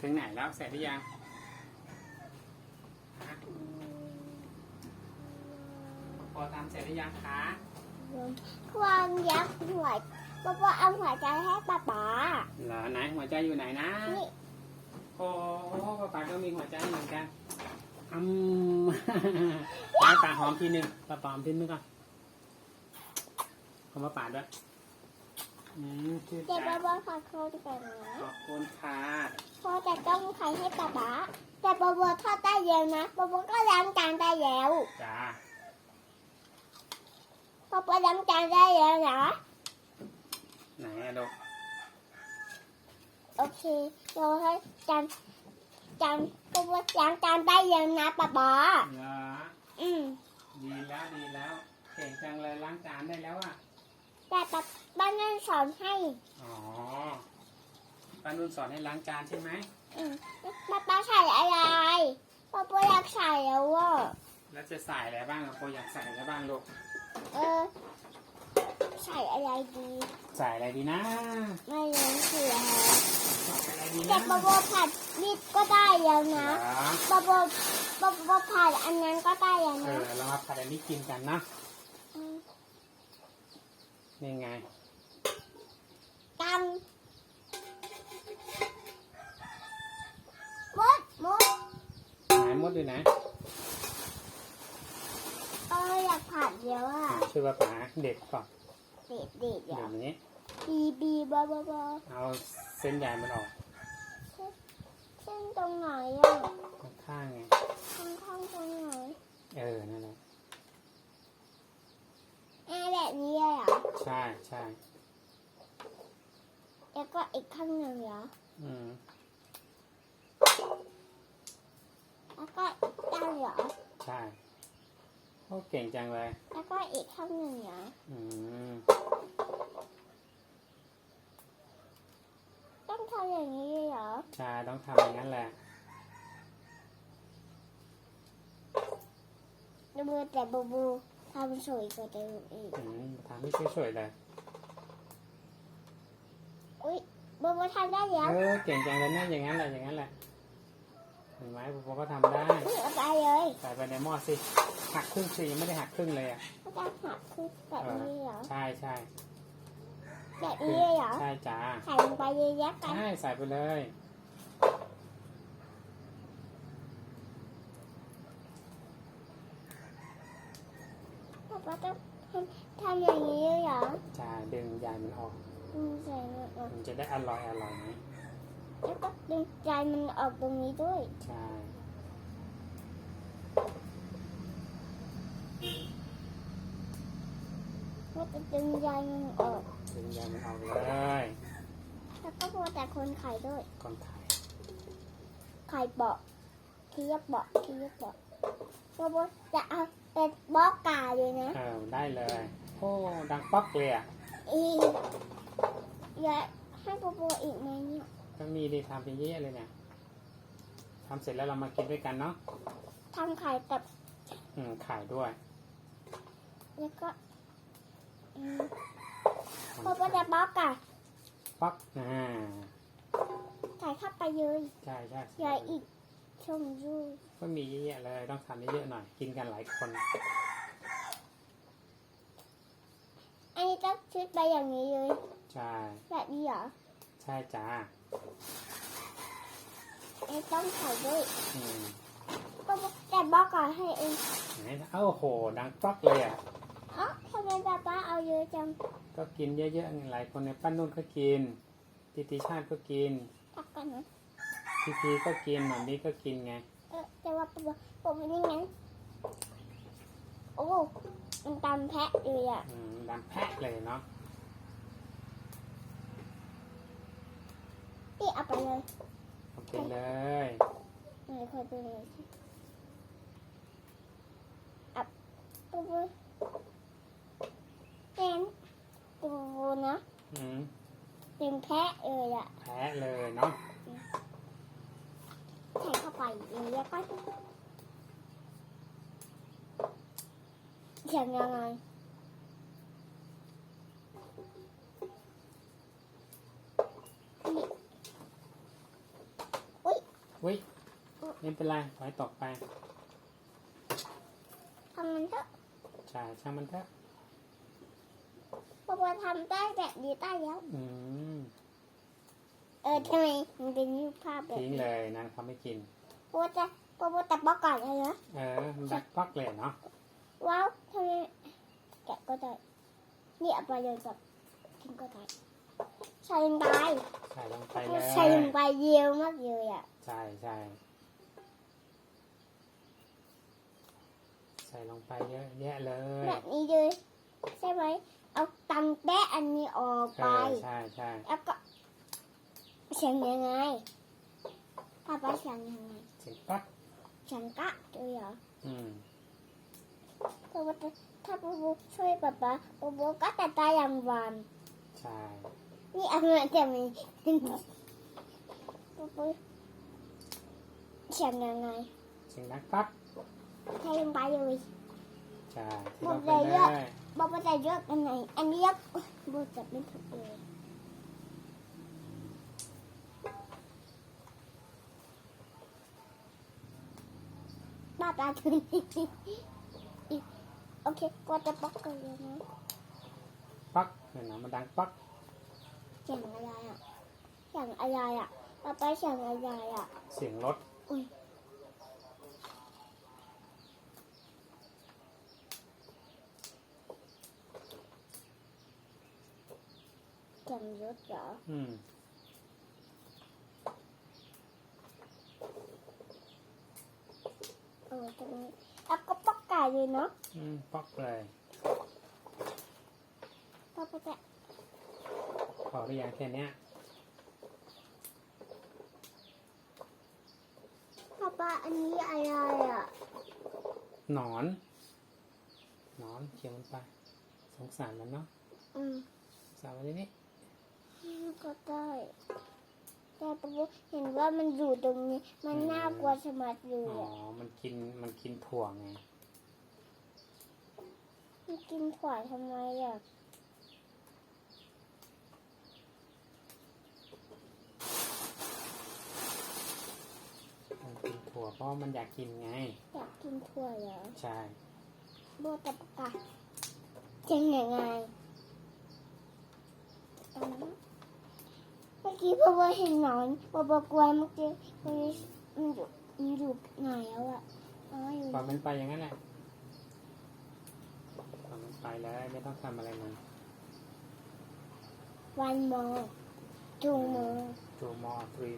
ถึงไหนแล้วเสร็จหรือยังฮะพอทำเสร็จหรือยังคะความยักษ์หัวป๊าป๊าเอาหัวใจให้ป๊าป๊าเหรอไหนหัวใจอยู่ไหนนะนี่โอ้ป้าป๋าก็มีหัวใจเหมือนกันอืมป้าป๋าหอมทีหนึ่งป้าป๋าหอมทีนึงก่อนขอมาป๋าด้วยอืมชื่นเดี๋ยวใจป๊าป๊าขอโทษก่อนนะขอบคุณค่ะพ่อจะ ต้องใครให้ป๊าป๊าแต่ป๊าป๊าทอดได้เร็วนะป๊าป๊าก็ล้างจานได้แล้วจ้าป๊าป๊าล้างจานได้แล้วนะไหนอะลูกโอเคเราให้จานจานป๊าป๊าล้างจานได้แล้วนะป๊าป๊าเหรออืมดีแล้วดีแล้วเก่งจังเลยล้างจานได้แล้วอะแต่ป๊าป๊านั่นสอนให้อ๋อป้านุ่นสอนให้ล้างจานใช่ไหมอืม ป๊าป๊าใส่อะไรป๊าป๊าอยากใส่แล้วว่าแล้วจะใส่อะไรบ้างอะโปรอยากใส่อะไรบ้างลูก เออ ใส่อะไรดี ใส่อะไรดีนะ ไม่รู้คืออะไรใส่อะไรดีแต่นะปะโบผัดนี่ก็ได้แล้วเหรนะอปะโบปะโบผัดอันนั้นก็ได้แล้วเอนะอเรามาผัดอันนี้กินกันนะมนี่ไงกันมดมด ไหน มดดูไหนเอออยากผัดเดี๋ยวอะช่วยป้าป๋าเด็ดก่อนเด็ดเด็ดเดี๋เดี๋ยยววนี้ บีบีบอบอบอเอาเส้นใหญ่มันออกเส้นตรงไหนอะข้างๆไง ข้างข้างๆตรงไหนเออ นั่นแหละแอะแบบนี้เลยเหรอใช่ใช่แล้วก็อีกข้างหนึ่งเหรอ อืม แล้วก็อีกด้านเหรอ ใช่โอ้ เก่งจังเลย แล้วก็อีกข้างหนึ่งเหรออืมต้องทำอย่างนี้เลยเหรอ ใช่ต้องทำอย่างนั้นแหละ ดูแต่บูบูทำสวยกว่าเดิมอีก อืมทำให้สวยๆเลย อุ้ยบูบูทำได้แล้ว เออ เก่งจังเลยนะอย่างนั้นแหละ อย่างนั้นแหละ เห็นไหมผมก็ทำได้เอาไปเลยใส่ไปในหม้อสิหักครึ่งสิยังไม่ได้หักครึ่งเลยอะก็จะหักคือแบบนี้เหรอใช่ใช่แบบนี้เลยเหรอใช่จ้าใส่ลงไปเยอะๆกันใช่ใส่ไปเลยแล้วก็ต้องทำทำอย่างนี้เลยเหรอใช่ดึงใยมันออกอืมใส่มันออกมันจะได้อร่อยอร่อยไหม แล้วก็ดึงใจมันออกตรงนี้ด้วย ใช่แล้วก็ดึงใจมันออก ดึงใยมันออกเลยแล้วก็พอแต่คนไข่ด้วยก่อนไข่ไข่เบาะเทียบเบาะเทียบเบาะบูบูจะเอาเป็นบล็อกกาเลยนะเออได้เลย โอ้ดังป๊อกเลยอะอีอยากให้โปโปอีกไหมเนี่ย ก็มีดีทำเป็นเยอะๆเลยเนี่ยทำเสร็จแล้วเรามากินด้วยกันเนาะทำไข่กับอืมไข่ด้วยแล้วก็อืมโปโปจะบล็อกอะป๊อกอ่าใส่เข้าไปเลยใช่ใช่อย่าอีกชมยูก็มีเยอะแยะเลยต้องทำเยอะๆหน่อย กินกันหลายคนอันนี้ก็ชุดไปอย่างนี้เลยใช่แบบนี้เหรอ ใช่จ้าอันนี้ต้องใส่ด้วยอืมโปโปแต่บล็อกก่อนให้เองไหนเอ้าโห ดังป๊อกเลยอะอ๋อทำไมป้าป้าเอาเยอะจัง ก็กินเยอะๆไงหลายคนในป้านุ่นก็กินติติชาติก็กินตักกันนะพีพีก็กินหมามีก็กินไง เออแต่ว่าโปโปโปโปนี่ไงโอ้ มันตำแพะเลยอะ อืมดังแพะเลยเนาะ พี่เอาไปเลยโอเคเลยไหนคอยไปเลยสิอับปูปูเต็มปูปูนะอืมเป็นแพะเลยอะแพะเลยเนาะใส่เข้าไปเลยแล้วก็เขียนยังไงนี่อุ้ย อุ้ยไม่เป็นไรปล่อยตกไปทำมันเถอะใช่ช่างมันเถอะพอพอทำได้แบบนี้ได้แล้วอืมเออทำไมมันเป็นรูปภาพแบบทิ้งนี้เลยนั่นเขาไม่กินพอจะพอพอแต่บอกก่อนเลยนะเออมันดักปักเลยเนาะว้าวทำไมแกะก็ได้นี่เอาไปเลยกับกินก็ได้ใส่ลงไปใส่ลงไปเลยใส่ลงไปเยอะมากเลย อะ ใช่ใช่ใส่ลงไปเยอะแยะเลยแบบนี้เลยใช่ไหมเอาตังแปะอันนี้ออกเอไปอใช่ใช่แล้วก็เสียงยังไงป้าป้าเสียงยังไงเสียงปักเสียงกะด้วยเหรออืมเพราะว่าถ้าปูปูช่วยป้าป้าปูปูก็จะตายอย่างวันใช่นี่อันนั้นจะมีปูปู เสียงยังไงเสียงดักปักใช้ลงไปเลยใช่ที่หมลดงไปเลยเลเยอะยบอกว่าจะเยอะอันไหนอันนี้ยกบูจับไม่ถูกเลยป้าตาถึงโอเคก็จะปักกันเลยนะปักเนี่ยนะมันดังปักเสียงอะไรอะเสียงอะไรอะป้าไปเสียงอะไรอะ เสียงรถ อุ้ยเสียงรถเหรอ อืม เออตรงนี้แล้วก็ปักไก่เลยเนาะ อืมปักเลย ป้าไปแต่ พอหรือยังแค่เนี้ อันนี้อะไรอะ หนอน หนอนเขียวมันไป สงสารมันเนาะอืมสาวไว้นี่ก็ได้แต่ป้าเห็นว่ามันอยู่ตรงนี้ มันน่ากลัวสมัดเลยอ๋ออะมันกิน มันกินถั่วไง มันกินขวายทำไมอะ มันกินถั่ วเพราะว่ามันอยากกินไง อยากกินถั่วเหรอใช่โบตะปะกาเจ๋งยังไงอืมเมื่อกี้พ่อว่าเห็นหนอนพ่อบอกกลัวเมื่อกี้มันมันอยู่มันอยู่ไหนแล้วอะอ๋ออยู่ปล่อยมันไปอย่างนั้นแหละปล่อยมันไปเลยไม่ต้องทำอะไรมันวันโมจูโม two more three